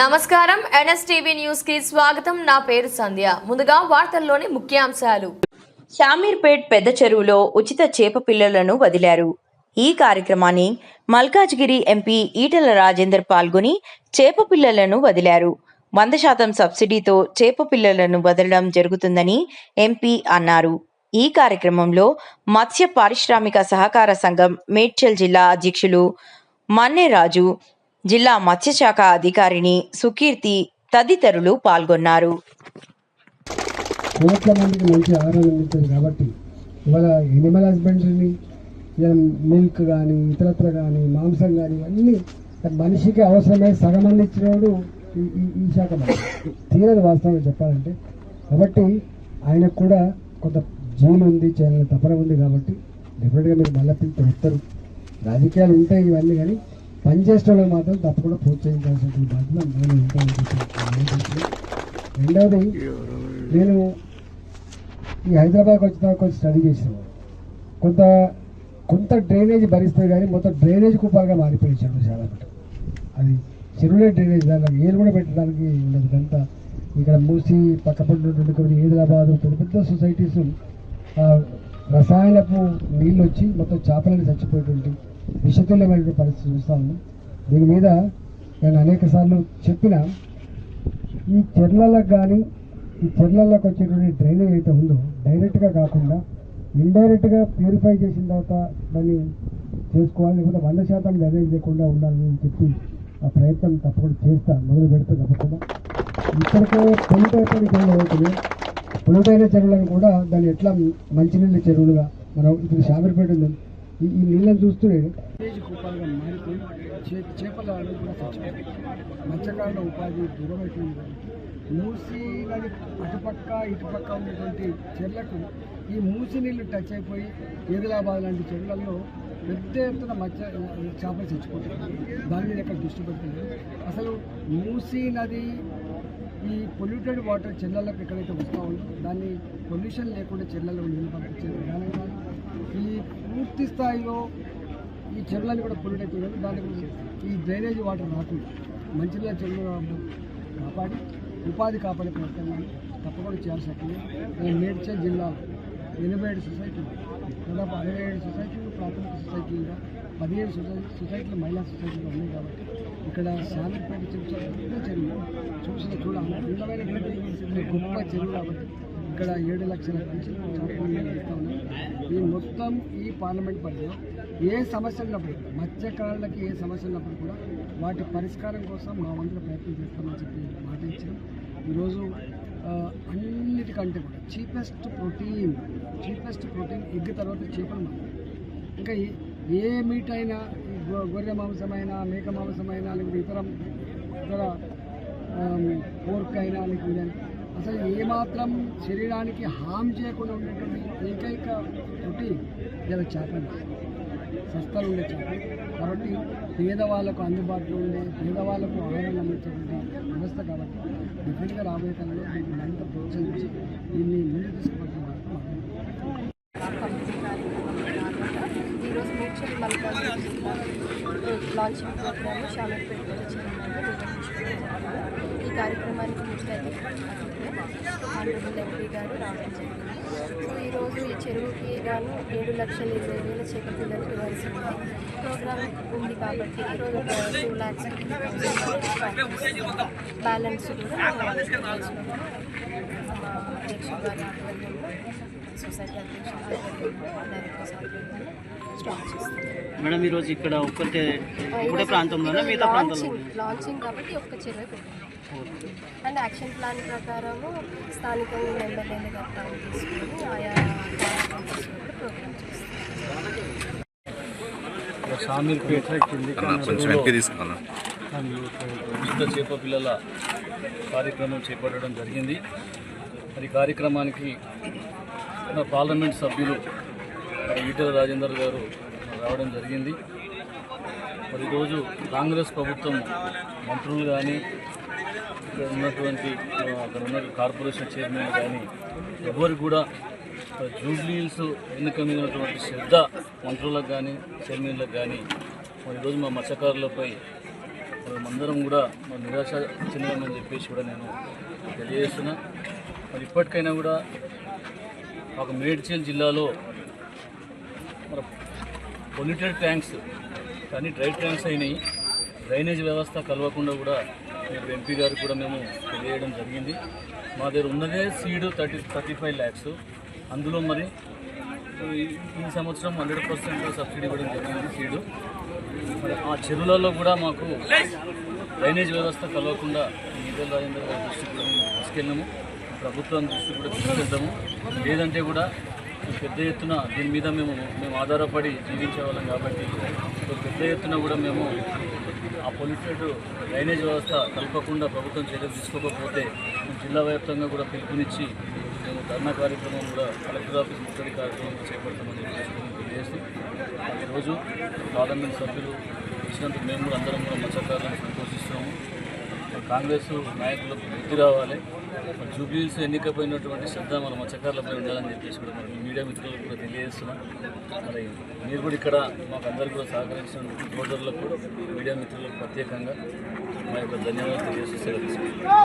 నమస్కారం. ఎన్ఎస్టీవీ న్యూస్కి స్వాగతం. నా పేరు సంధ్య. ముందుగా వార్తల్లోని ముఖ్యాంశాలు. షామీర్పేట్ పెద్ద చెరువులో ఉచిత చేప పిల్లలను వదిలారు. ఈ కార్యక్రమాన్ని మల్కాజ్గిరి ఎంపీ ఈటల రాజేందర్ పాల్గొని చేప పిల్లలను వదిలారు. వంద శాతం సబ్సిడీతో చేప పిల్లలను వదలడం జరుగుతుందని ఎంపీ అన్నారు. ఈ కార్యక్రమంలో మత్స్య పారిశ్రామిక సహకార సంఘం మేడ్చల్ జిల్లా అధ్యక్షులు మన్నేరాజు జిల్లా మత్స్యశాఖ అధికారిని సుకీర్తి తదితరులు పాల్గొన్నారు. కోట్ల మందికి మంచి ఆహారం కాబట్టి ఇవాళ ఎనిమల్ హస్బెండరీని ఇలా మిల్క్ కానీ ఇతరత్ర కానీ మాంసం కానీ ఇవన్నీ మనిషికి అవసరమై సగం అందించినోడు ఈ ఈ- శాఖ మంత్రి. తీరదు వాస్తవంగా చెప్పాలంటే. కాబట్టి ఆయనకు కూడా కొంత జీవనం ఉంది చేయాలని తపన ఉంది కాబట్టి డెఫినెట్గా మీరు మళ్ళీ పిలిచి వస్తారు. రాజకీయాలు ఉంటాయి ఇవన్నీ కానీ పనిచేసే వాళ్ళకి మాత్రం తప్పకుండా ప్రోత్సహించాల్సిన బాధ్యత నేను నేను రెండవది నేను ఈ హైదరాబాద్కి వచ్చిన కొంచెం స్టడీ చేసిన కొంత కొంత డ్రైనేజ్ భరిస్తే కానీ మొత్తం డ్రైనేజ్ కుపాలుగా మారిపోయింది చెరువు చాలా అది చెరువులే డ్రైనేజ్ దానికి ఏలు కూడా పెట్టడానికి ఉండదు అంతా ఇక్కడ మూసి పక్కపడినటువంటి కొన్ని హైదరాబాద్ పెద్ద పెద్ద సొసైటీస్ రసాయనపు నీళ్ళు వచ్చి మొత్తం చేపలని చచ్చిపోయేటువంటి విషతుల్యమైన పరిస్థితి చూస్తా దీని మీద నేను అనేక సార్లు చెప్పిన ఈ చెర్లలకు కానీ ఈ చెర్లలకు వచ్చేటువంటి డ్రైనేజ్ అయితే ఉందో డైరెక్ట్గా కాకుండా ఇండైరెక్ట్గా ప్యూరిఫై చేసిన తర్వాత దాన్ని చేసుకోవాలి లేకుంటే వంద శాతం డ్రైనేజ్ లేకుండా ఉండాలని చెప్పి ఆ ప్రయత్నం తప్పకుండా చేస్తా మొదలు పెడితే తప్పకుండా. ఇప్పటికే పొలిట్ చెరువులు అవుతుంది పొలిటైన అయిన చెరువులను కూడా దాన్ని ఎట్లా మంచినీళ్ళ చెరువులుగా మనం ఇప్పుడు షామీర్పేట ఉంది ఈ నీళ్ళని చూస్తే కుప్పాలుగా మారిపోయి చే- చేపల చచ్చిపోయింది మత్స్యకారుల ఉపాధి దూరమైపోయింది. మూసి నది అటుపక్క ఇటుపక్క ఉన్నటువంటి చెర్లకు ఈ మూసి నీళ్ళు టచ్ అయిపోయి ఏదిలాబాద్ లాంటి చెరువులలో పెద్ద ఎత్తున మత్స్య చేపలు చచ్చిపోతాయి. దాని మీద ఎక్కడ దృష్టి పెడుతుంది అసలు మూసీ నది ఈ పొల్యూటెడ్ వాటర్ చెర్లలకు ఎక్కడైతే వస్తూ ఉందో దాన్ని పొల్యూషన్ లేకుండా చెర్లలో నీళ్ళు పంపించే విధానం కానీ ఈ పూర్తి స్థాయిలో ఈ చెరువులన్నీ కూడా పొల్యూట్ దాని దానికి ఈ డ్రైనేజ్ వాటర్ రాకుండా మంచినీళ్ళ చెరువులు కాపాడి ఉపాధి కాపాడే ప్రయత్నం తప్పకుండా చేయాల్సి వస్తుంది నేను మేడ్చల్ జిల్లాలో ఎనభై ఏడు సొసైటీలు దాదాపు అరవై ఏడు సొసైటీలు ప్రాథమిక సొసైటీలుగా పదిహేడు సొసైటీ సొసైటీలు మహిళా సొసైటీలు ఉన్నాయి కాబట్టి ఇక్కడ శాంతిపేట చెరువు చెరువు చూసిన చూడాలి. అందమైనటువంటి గొప్ప చెరువు కాబట్టి ఇక్కడ ఏడు లక్షల పెన్షన్ ఈ మొత్తం ఈ పార్లమెంట్ పరిధిలో ఏ సమస్య ఉన్నప్పుడు మత్స్యకారులకి ఏ సమస్య ఉన్నప్పుడు కూడా వాటి పరిష్కారం కోసం మా వంతుల ప్రయత్నం చేస్తామని చెప్పి మాట ఇచ్చాం ఈరోజు అన్నిటికంటే కూడా cheapest protein cheapest protein egg తర్వాత చేపలు ఇంకా ఏ- ఏ మీట్ అయినా గొర్రె మాంసమైనా మేక మాంసమైనా లేకపోతే ఇతర ఇతర పోర్క్ అయినా లేకపోతే అసలు ఏమాత్రం శరీరానికి హామ్ చేయకుండా ఉండేటువంటి ఏకైక ప్రోటీన్ ఇలా చేపలు సస్తలు ఉండే చేపలు కాబట్టి పేదవాళ్ళకు అందుబాటులో ఉండే పేదవాళ్ళకు ఆహారం అందించేటువంటి వ్యవస్థ కాబట్టి డిఫరెంట్గా రాబోయే కాలంలో దీన్ని మరింత ప్రోత్సహించి దీన్ని ముందు తీసుకుపోతున్న ఈరోజు మేడ్చల్ మల్కాజ్గిరి లాంచింగ్ ప్రోగ్రామ్ షామీర్పేట వచ్చిందంటే నిర్వహించుకోవడం కార్యక్రమానికి ముఖ్య ఆనరబుల్ ఎంపీ గారు రావడం జరిగింది. సో ఈరోజు ఈ చెరువుకి గాను ఏడు లక్షల ఇరవై వేల చేప పిల్లలు ఇవ్వాల్సి ఉంది ప్రోగ్రామ్ ఉంది కాబట్టి ఈరోజు ఒక టూ ల్యాక్స్ బ్యాలెన్స్ కూడా సొసైటీ మేడం ఈరోజు ఇక్కడ ఒక్కటే ఒకటే ప్రాంతంలోనే? మిగతా ప్రాంతంలో లాంచింగ్ కాబట్టి ఒక్క చెరువు అండ్ యాక్షన్ ప్లాన్ ప్రకారము స్థానికంగా ఎమ్మెల్యేలు గట్రా తీసుకొని ఆయా ప్రోగ్రామ్ ఉచిత చేప పిల్లల కార్యక్రమం చేపట్టడం జరిగింది. మరి కార్యక్రమానికి మన పార్లమెంట్ సభ్యులు మరి ఈటల రాజేందర్ గారు రావడం జరిగింది. మరి ఈరోజు కాంగ్రెస్ ప్రభుత్వం మంత్రులు కానీ ఇక్కడ ఉన్నటువంటి అక్కడ ఉన్న కార్పొరేషన్ చైర్మన్ కానీ ఎవరు కూడా జూబ్లీల్స్ ఎన్నిక మీద ఉన్నటువంటి శ్రద్ధ మంత్రులకు కానీ చైర్మన్లకు కానీ మరి ఈరోజు మా మత్స్యకారులపై అందరం కూడా మరి నిరాశ చెందామని చెప్పేసి కూడా నేను తెలియజేస్తున్నా. మరి ఇప్పటికైనా కూడా ఒక మేడ్చల్ జిల్లాలో మరి పొల్యూటెడ్ ట్యాంక్స్ కానీ డ్రై ట్యాంక్స్ అయినాయి. డ్రైనేజ్ వ్యవస్థ కలవకుండా కూడా ఇప్పుడు ఎంపీ గారికి కూడా మేము తెలియడం జరిగింది. మా దగ్గర ఉన్నదే seed thirty thirty five lakhs. అందులో మరి ఈ సంవత్సరం హండ్రెడ్ పర్సెంట్ సబ్సిడీ ఇవ్వడం జరిగింది సీడు. మరి ఆ చెరువులలో కూడా మాకు డ్రైనేజ్ వ్యవస్థ కలవకుండా ఈటల రాజేంద్ర గారి దృష్టికి కూడా మేము తీసుకెళ్ళాము. ప్రభుత్వం దృష్టి కూడా తీసుకెళ్తాము. లేదంటే కూడా పెద్ద ఎత్తున దీని మీద మేము మేము ఆధారపడి జీవించే వాళ్ళం కాబట్టి పెద్ద ఎత్తున కూడా మేము ఆ పొల్యూటెడ్ డ్రైనేజ్ వ్యవస్థ కలపకుండా ప్రభుత్వం చర్యలు తీసుకోకపోతే జిల్లా వ్యాప్తంగా కూడా పిలుపునిచ్చి మేము ధర్నా కార్యక్రమం కూడా కలెక్టర్ ఆఫీస్ ముట్టడి కార్యక్రమం చేపడతామని తెలియజేస్తూ ఈరోజు పార్లమెంట్ సభ్యులు ఇచ్చినందుకు మేము కూడా అందరం కూడా మత్స్యకారులను సంతోషిస్తున్నాము. కాంగ్రెస్ నాయకులకు బుద్ధి రావాలి. జూబ్లీస్ ఎన్నికపోయినటువంటి శ్రద్ధ మన మత్స్యకారులపై ఉండాలని చెప్పేసి కూడా మనం మీడియా మిత్రులకు కూడా తెలియజేస్తున్నాం. మరి మీరు కూడా ఇక్కడ మాకు అందరికీ కూడా సహకరించిన సోదరులకు మీడియా మిత్రులకు ప్రత్యేకంగా మా యొక్క ధన్యవాదాలు తెలియజేస్తూ సెలవు